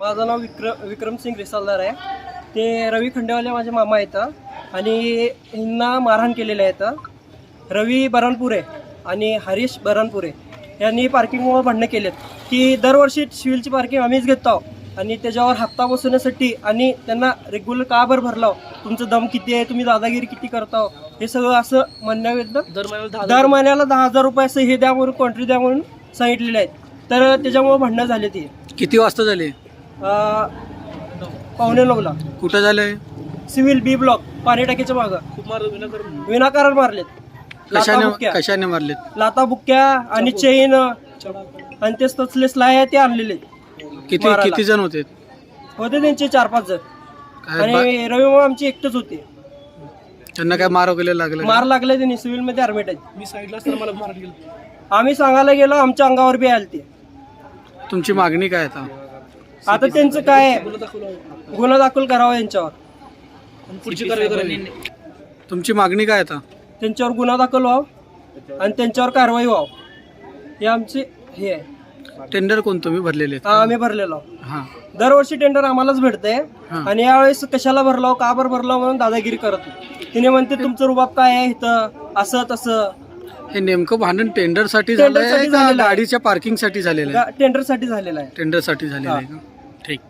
माझं नाव विक्रम विक्रमसिंग रिसालदार आहे. ते रवी खंडेवाले माझे मामा आहेत आणि ह्यांना मारहाण केलेलं आहे इथं. रवी बरणपुरे आणि हरीश बरणपुरे यांनी पार्किंगमुळे भांडणं केलेत. की दरवर्षी सिव्हिलची पार्किंग आम्हीच घेतो आणि त्याच्यावर हप्ता बसवण्यासाठी आणि त्यांना रेग्युलर का बरं भरलाव? तुमचं दम किती आहे? तुम्ही दादागिरी किती करताव हे सगळं असं म्हणण्याविरुद्ध दर महिन्याला दर महिन्याला दहा हजार रुपये असं हे द्या म्हणून कॉन्ट्री द्या म्हणून सांगितलेले आहेत. तर त्याच्यामुळे भांडणं झाले ती. किती वाजता झाले? पावणे नऊला कुठं झालंय? सिव्हिल बी ब्लॉक पाणी टाकीच्या मागं. खूप मार विनाकारण. विनाकारण मारलेत. लाता कशाने बुक्क्या. कशाने मारलेत? लाता बुक्क्या आणि चेन. आणि ते तसले स्लाय ते आणलेले किती मारायला. किती जण होते? होते त्यांचे चार पाच जण. काय बा- आणि रविवार आमचे एकटेच होते. त्यांना काय मार वगैरे लागलं का? मार लागले त्यांनी सिव्हिलमध्ये ऍडमिट आहेत मी साईडला असताना मला मारत गेलं. आम्ही सांगायला गेलो आमच्या अंगावर बी आले ते तुमची मागणी काय आता? आता त्यांचं काय? आहे? गुन्हा दाखल करावा यांच्यावर. पुढची कारवाई तुमची मागणी काय आता? त्यांच्यावर गुन्हा दाखल व्हावं आणि त्यांच्यावर कारवाई व्हावं. हे आमचे हे आहे. टेंडर कोण? तुम्ही भरलेले? हा आम्ही भरलेलो हा. दरवर्षी टेंडर आम्हालाच भेटतंय. हा. आणि यावेळेस कशाला भरलाव का बरं भरलाव म्हणून दादागिरी करत होते. तिने म्हणते तुमचं रुबाब काय आहे इथं? असं तसं. हे नेमकं भांडण टेंडरसाठी आहे. गाडीच्या पार्किंगसाठी झालेलं आहे? टेंडरसाठी झालेलं आहे. टेंडरसाठी झालेलं आहे का? ठीक.